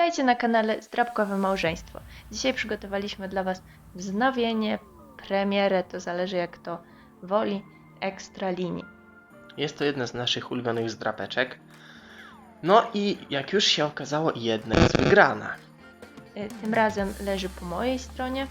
Witajcie na kanale Zdrabkowe Małżeństwo. Dzisiaj przygotowaliśmy dla Was wznowienie, premierę, to zależy jak to woli, ekstra linii. Jest to jedna z naszych ulubionych zdrapeczek. No i jak już się okazało, jedna jest wygrana. Y, Tym razem leży po mojej stronie.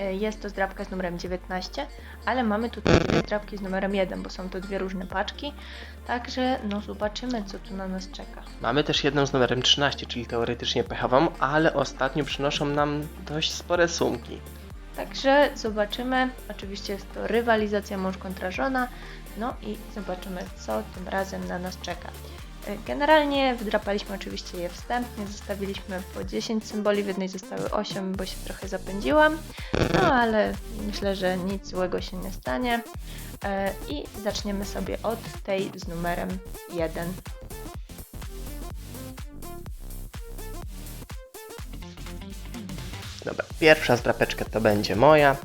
Y, Jest to zdrabka z numerem 19, ale mamy tutaj dwie zdrabki z numerem 1, bo są to dwie różne paczki. Także no zobaczymy co tu na nas czeka. Mamy też jedną z numerem 13, czyli teoretycznie pechową, ale ostatnio przynoszą nam dość spore sumki. Także zobaczymy. Oczywiście jest to rywalizacja mąż kontra żona. No i zobaczymy, co tym razem na nas czeka. Y, Generalnie wdrapaliśmy oczywiście je wstępnie, zostawiliśmy po 10 symboli, w jednej zostały 8, bo się trochę zapędziłam. No ale myślę, że nic złego się nie stanie. E, I zaczniemy sobie od tej z numerem 1. Dobra, pierwsza zdrapeczka to będzie moja.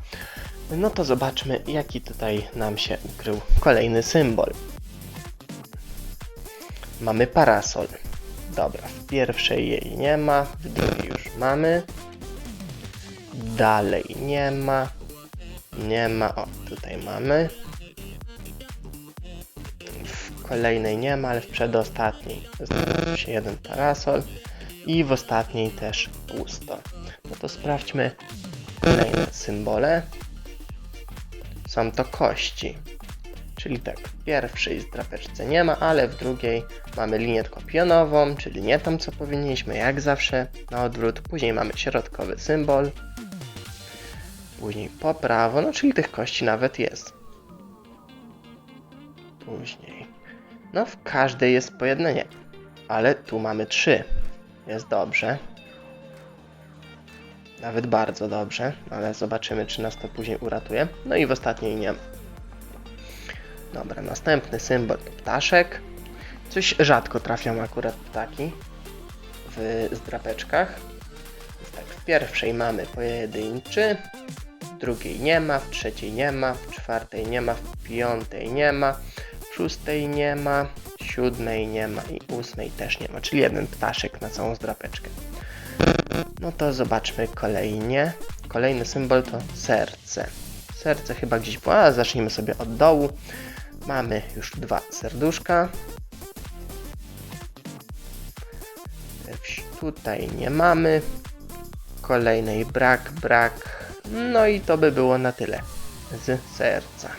No to zobaczmy, jaki tutaj nam się ukrył kolejny symbol. Mamy parasol. Dobra, w pierwszej jej nie ma, w drugiej już mamy. Dalej nie ma. Nie ma, o tutaj mamy. W kolejnej nie ma, ale w przedostatniej znalazł się jeden parasol. I w ostatniej też pusto. No to sprawdźmy kolejne symbole. Są to kości. Czyli tak, w pierwszej zdrapeczce nie ma, ale w drugiej mamy linię tylko pionową, czyli nie tą co powinniśmy, jak zawsze, na odwrót. Później mamy środkowy symbol. Później po prawo, no czyli tych kości nawet jest. Później. No w każdej jest po jednej nie. Ale tu mamy trzy. Jest dobrze. Nawet bardzo dobrze, ale zobaczymy, czy nas to później uratuje. No i w ostatniej nie. ma. Dobra, następny symbol to ptaszek. Coś rzadko trafią akurat ptaki w zdrapeczkach. Więc tak, w pierwszej mamy pojedynczy, w drugiej nie ma, w trzeciej nie ma, w czwartej nie ma, w piątej nie ma, w szóstej nie ma, w siódmej nie ma i ósmej też nie ma, czyli jeden ptaszek na całą zdrapeczkę. No to zobaczmy kolejnie. Kolejny symbol to serce. Serce chyba gdzieś było, a zacznijmy sobie od dołu. Mamy już dwa serduszka. Tutaj nie mamy. Kolejnej brak, brak. No i to by było na tyle z serca.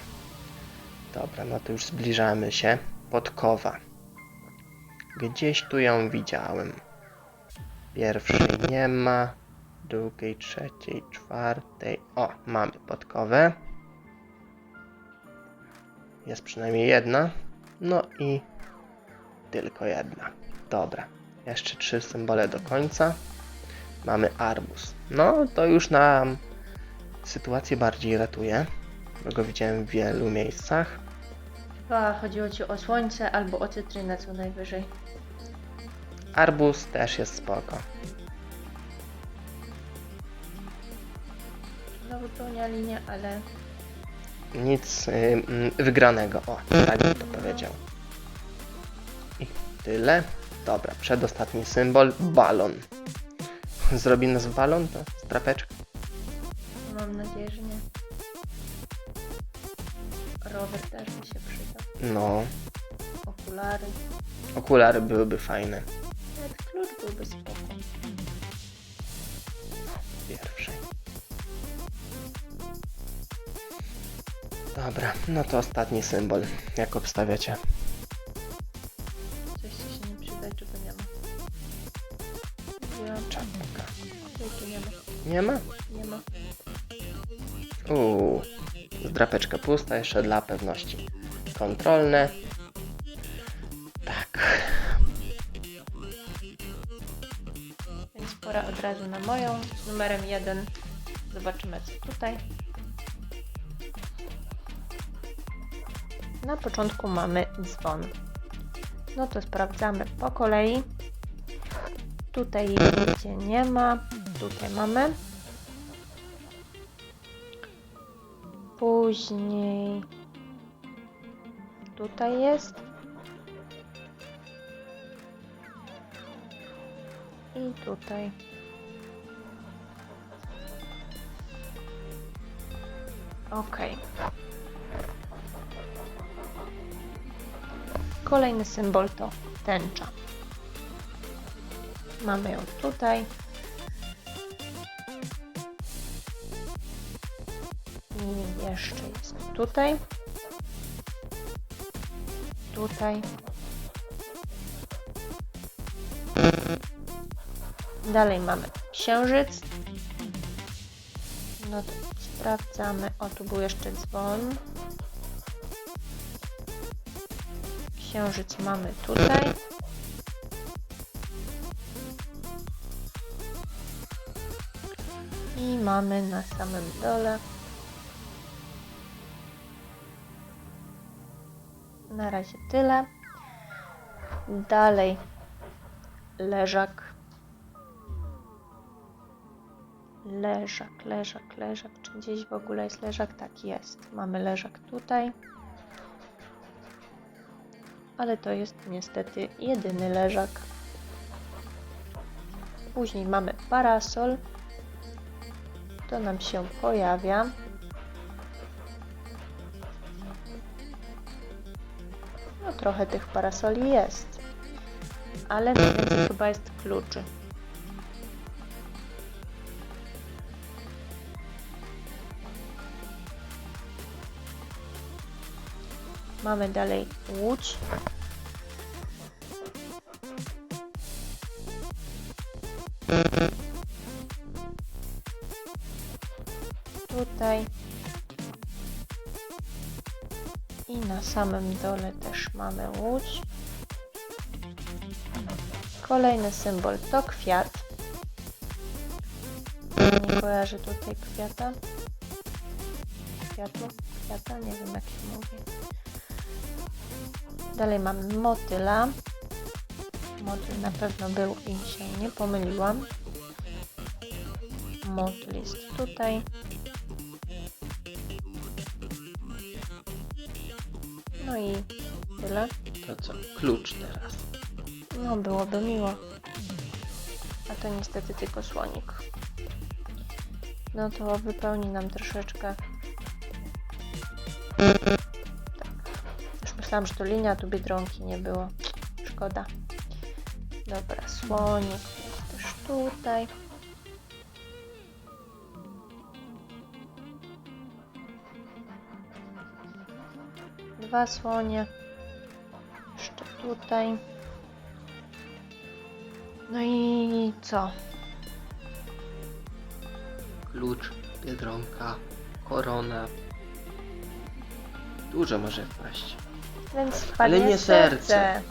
Dobra, no to już zbliżamy się. Podkowa. Gdzieś tu ją widziałem. Pierwszej nie ma, drugiej, trzeciej, czwartej. O, mamy podkowę. Jest przynajmniej jedna. No i tylko jedna. Dobra. Jeszcze trzy symbole do końca. Mamy arbus. No, to już nam sytuację bardziej ratuje. Bo go widziałem w wielu miejscach. Chyba chodziło Ci o słońce albo o cytrynę co najwyżej. Arbus też jest spoko. Znowu pełnia linię, ale Nic y, mm, wygranego. O, tak bym to powiedział. I tyle. Dobra, przedostatni symbol. Balon. Zrobi nas balon? To strapeczka. mam nadzieję, że nie. Rower też by się przydał. No, Okulary. okulary byłyby fajne. Nawet klucz byłby spoko. Dobra, no to ostatni symbol. Jak obstawiacie? Coś ci się nie przyda, czego nie ma. Ja, Czapka. jakie nie ma. Nie ma? Nie ma. Uuu, zdrapeczka pusta, jeszcze dla pewności. Kontrolne. Tak. Więc pora od razu na moją z numerem 1. Zobaczymy co tutaj. Na początku mamy dzwon. No to sprawdzamy po kolei. Tutaj nigdzie nie ma. Tutaj mamy. Później tutaj jest. i tutaj. Ok. Kolejny symbol to tęcza. Mamy ją tutaj. I jeszcze jest tutaj. Tutaj. Dalej mamy księżyc. No to sprawdzamy. O, tu był jeszcze dzwon. Księżyc mamy tutaj. I mamy na samym dole. Na razie tyle. Dalej leżak. Leżak, leżak, leżak. Czy gdzieś w ogóle jest leżak? Tak jest. Mamy leżak tutaj. Ale to jest niestety jedyny leżak. Później mamy parasol. To nam się pojawia. No trochę tych parasoli jest. Ale najwięcej chyba jest kluczy. Mamy dalej łódź. Tutaj. I na samym dole też mamy łódź. Kolejny symbol to kwiat. Nie kojarzę tutaj kwiata. Kwiatu? Kwiata? Nie wiem jak się mówi. Dalej mamy motyla. Motyl na pewno był i się nie pomyliłam. Motyl jest tutaj. No i tyle. To co? Klucz teraz. No, byłoby miło. A to niestety tylko słonik. No to wypełni nam troszeczkę. Myślałam, że to linia, tu biedronki nie było. Szkoda. Dobra, słonik też tutaj. Dwa słonie. Jeszcze tutaj. No i co? Klucz, biedronka, korona. Dużo może wpaść. Więc wpadnie nie serce, serce.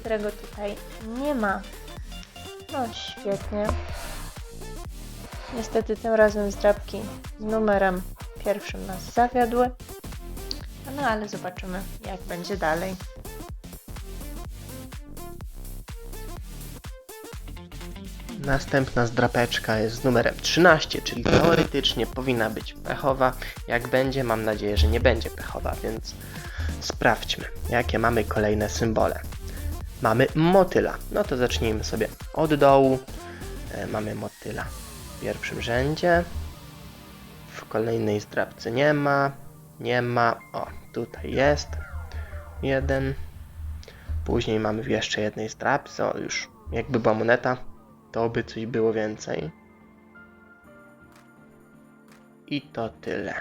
którego tutaj nie ma. No świetnie. Niestety tym razem zdrabki z numerem pierwszym nas zawiodły. No ale zobaczymy jak będzie dalej. Następna zdrapeczka jest z numerem 13, czyli teoretycznie powinna być pechowa. Jak będzie, mam nadzieję, że nie będzie pechowa, więc sprawdźmy, jakie mamy kolejne symbole. Mamy motyla. No to zacznijmy sobie od dołu. E, Mamy motyla w pierwszym rzędzie. W kolejnej zdrabce nie ma. Nie ma. O, tutaj jest. Jeden. Później mamy w jeszcze jednej zdrabce. O, już jakby była moneta to by coś było więcej. I to tyle.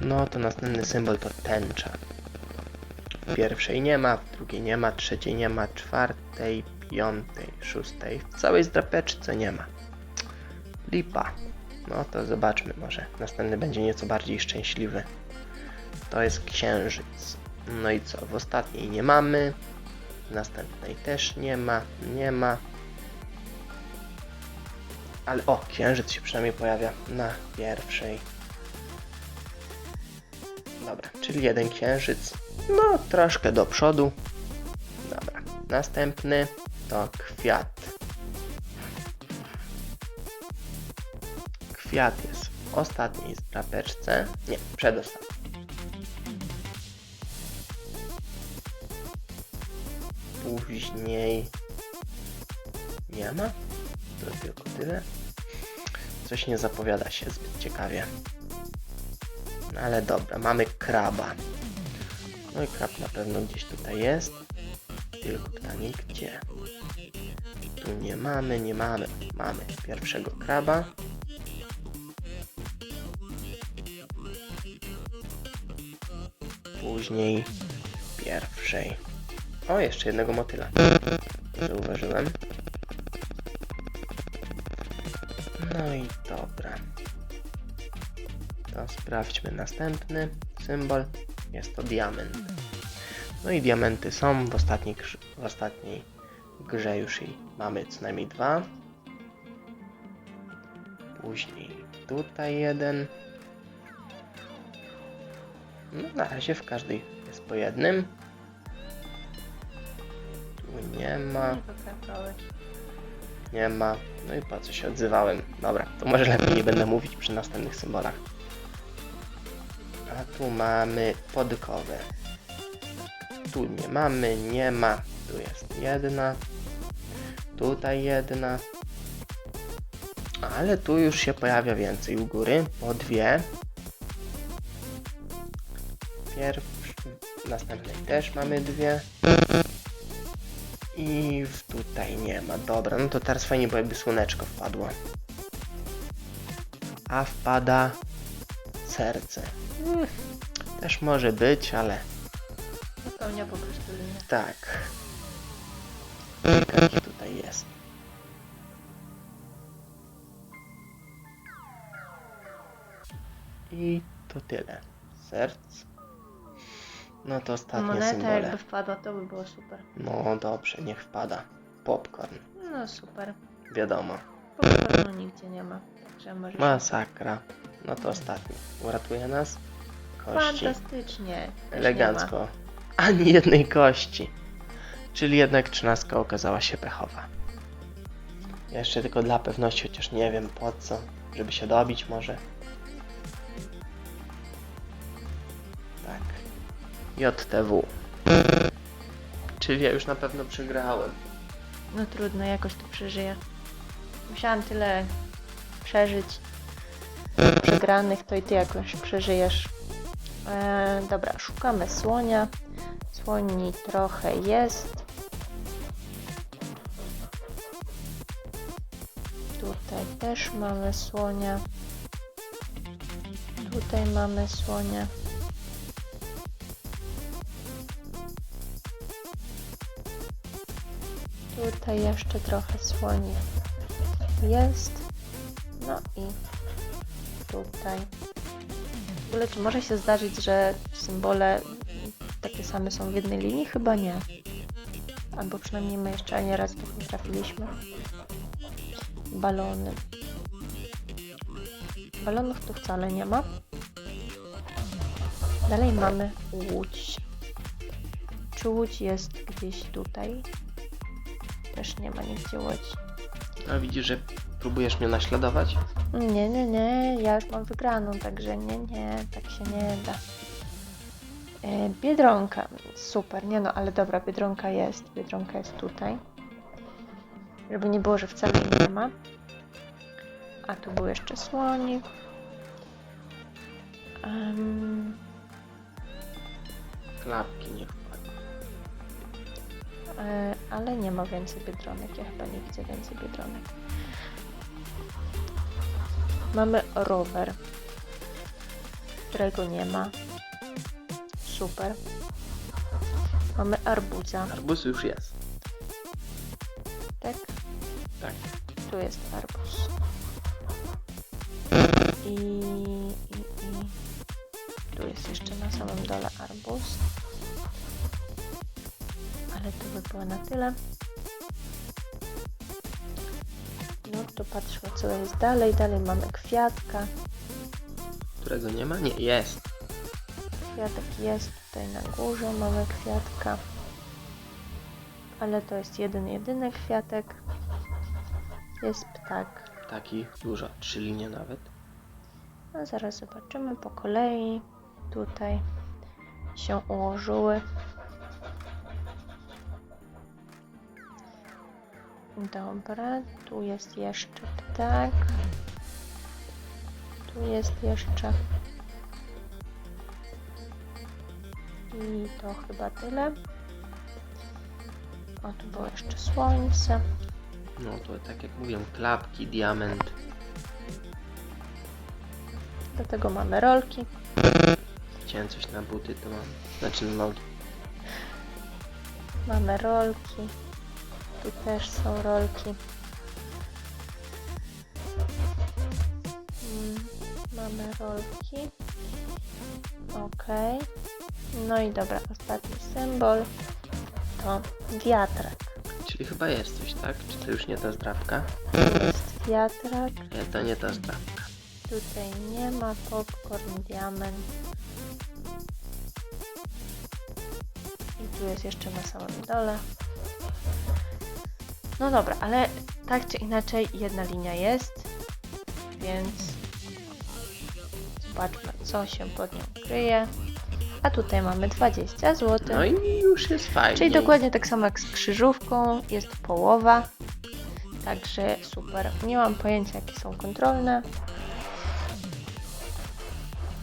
No to następny symbol to tęcza. Pierwszej nie ma, drugiej nie ma, trzeciej nie ma, czwartej, piątej, szóstej. W całej zdrapeczce nie ma. Lipa. No to zobaczmy, może następny będzie nieco bardziej szczęśliwy. To jest księżyc. No i co? W ostatniej nie mamy. W następnej też nie ma, nie ma. Ale o, księżyc się przynajmniej pojawia na pierwszej. Czyli jeden księżyc. No, troszkę do przodu. Dobra, następny to kwiat. Kwiat jest w ostatniej zdrapeczce. Nie, przedostatniej. Później nie ma. To tylko tyle. Coś nie zapowiada się zbyt ciekawie. No ale dobra, mamy kraba. No i krab na pewno gdzieś tutaj jest. Tylko pytanie gdzie? Tu nie mamy, nie mamy. Mamy pierwszego kraba. Później pierwszej. O, jeszcze jednego motyla. Zauważyłem. No i dobra. To sprawdźmy następny symbol. Jest to diament. No i diamenty są w ostatniej, grze- w ostatniej grze już i mamy co najmniej dwa. Później tutaj jeden. No na razie w każdej jest po jednym. Tu nie ma. Nie ma. No i po co się odzywałem? Dobra, to może lepiej nie będę mówić przy następnych symbolach. A tu mamy podkowe. Tu nie mamy, nie ma. Tu jest jedna. Tutaj jedna. Ale tu już się pojawia więcej u góry. Po dwie. Pierwszy, następnej też mamy dwie. I tutaj nie ma. Dobra, no to teraz fajnie, bo jakby słoneczko wpadło. A wpada serce. Mm, Też może być, ale Wypełnia po prostu linię. tak. Ich tutaj jest. I to tyle. Serc. No to ostatnie Moneta symbole. jakby wpadła, to by było super. No dobrze, niech wpada. Popcorn. No super. Wiadomo. Popcornu nigdzie nie ma. Także może. Masakra. No to ostatni. Uratuje nas. Kości. Fantastycznie. Też nie ma. Elegancko. Ani jednej kości. Czyli jednak trzynastka okazała się pechowa. Jeszcze tylko dla pewności, chociaż nie wiem po co. Żeby się dobić może. Tak. JTW. Czyli ja już na pewno przegrałem. No trudno, jakoś to przeżyję. Musiałam tyle przeżyć przegranych, to i ty jakoś przeżyjesz. E, dobra, szukamy słonia. Słoni trochę jest. Tutaj też mamy słonia. Tutaj mamy słonia. Tutaj jeszcze trochę słoni jest. No i tutaj. W ogóle, czy może się zdarzyć, że symbole takie same są w jednej linii? Chyba nie. Albo przynajmniej my jeszcze ani raz tu nie trafiliśmy. Balony. Balonów tu wcale nie ma. Dalej mamy łódź. Czy łódź jest gdzieś tutaj? Też nie ma nigdzie łodzi. A widzisz, że próbujesz mnie naśladować? Nie, nie, nie, ja już mam wygraną, także nie, nie, tak się nie da. E, Biedronka, super, nie no, ale dobra, Biedronka jest, Biedronka jest tutaj. Żeby nie było, że wcale jej nie ma. A tu był jeszcze słonik. Em, Klapki wpadną. e, ale nie ma więcej Biedronek, ja chyba nie widzę więcej Biedronek. Mamy rower, którego nie ma. Super. Mamy arbuza, Arbuz już jest. tak? Tak. Tu jest arbuz. I, i, i tu jest jeszcze na samym dole arbuz. Ale to by było na tyle. No to patrzmy co jest dalej. Dalej mamy kwiatka. Którego nie ma? Nie, jest. Kwiatek jest tutaj na górze, mamy kwiatka. Ale to jest jeden, jedyny kwiatek. Jest ptak. Taki dużo, trzy linie nawet. No zaraz zobaczymy po kolei. Tutaj się ułożyły. Dobra, tu jest jeszcze ptak. Tu jest jeszcze. I to chyba tyle. O, tu było jeszcze słońce. No to tak jak mówią, klapki, diament. Do tego mamy rolki. Chciałem coś na buty, to mam. Znaczy na nogi. Mamy rolki. Tu też są rolki. Mm, Mamy rolki. Ok. No i dobra, ostatni symbol to wiatrak. Czyli chyba jest coś, tak? Czy to już nie ta zdrabka? Jest wiatrak. Nie, to nie ta zdrabka. Tutaj nie ma popcorn, diament. I tu jest jeszcze na samym dole. No dobra, ale tak czy inaczej jedna linia jest, więc zobaczmy co się pod nią kryje. A tutaj mamy 20 zł. No i już jest fajnie. Czyli dokładnie tak samo jak z krzyżówką, jest połowa. Także super. Nie mam pojęcia jakie są kontrolne.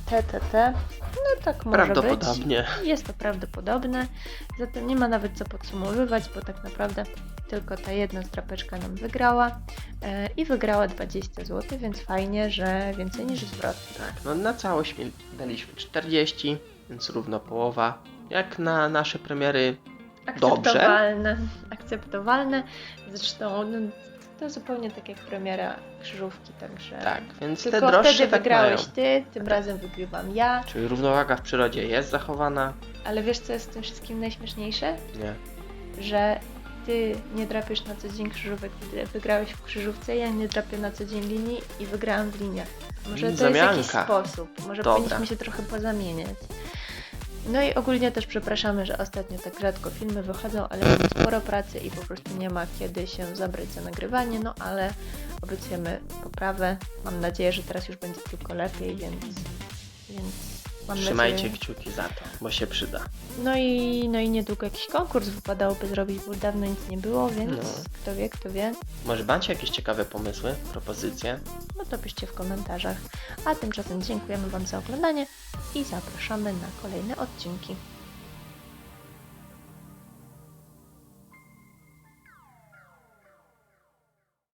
Te, te, te. No tak może Prawdopodobnie. być. Jest to prawdopodobne. Zatem nie ma nawet co podsumowywać, bo tak naprawdę tylko ta jedna strapeczka nam wygrała. E, I wygrała 20 zł, więc fajnie, że więcej niż zwrot. Tak, no na całość daliśmy 40, więc równo połowa. Jak na nasze premiery Dobrze. Akceptowalne. Akceptowalne. Zresztą no, to zupełnie tak jak premiera krzyżówki, także. tak, więc te Tylko droższe wtedy tak wygrałeś mają. ty, tym razem wygrywam ja. Czyli równowaga w przyrodzie jest zachowana? Ale wiesz co jest w tym wszystkim najśmieszniejsze? Nie. Że ty nie drapiesz na co dzień krzyżówek, ty wygrałeś w krzyżówce, ja nie drapię na co dzień linii i wygrałam w liniach. Może to jest jakiś Zamianka. sposób, może Dobra. powinniśmy się trochę pozamieniać. No i ogólnie też przepraszamy, że ostatnio tak rzadko filmy wychodzą, ale mamy sporo pracy i po prostu nie ma kiedy się zabrać za nagrywanie, no ale obiecujemy poprawę. Mam nadzieję, że teraz już będzie tylko lepiej, więc, więc mam Trzymajcie nadzieję. kciuki za to, bo się przyda. No i, no i niedługo jakiś konkurs wypadałoby zrobić, bo dawno nic nie było, więc No. kto wie, kto wie, Może macie jakieś ciekawe pomysły, propozycje? no to piszcie w komentarzach. A tymczasem dziękujemy Wam za oglądanie i zapraszamy na kolejne odcinki.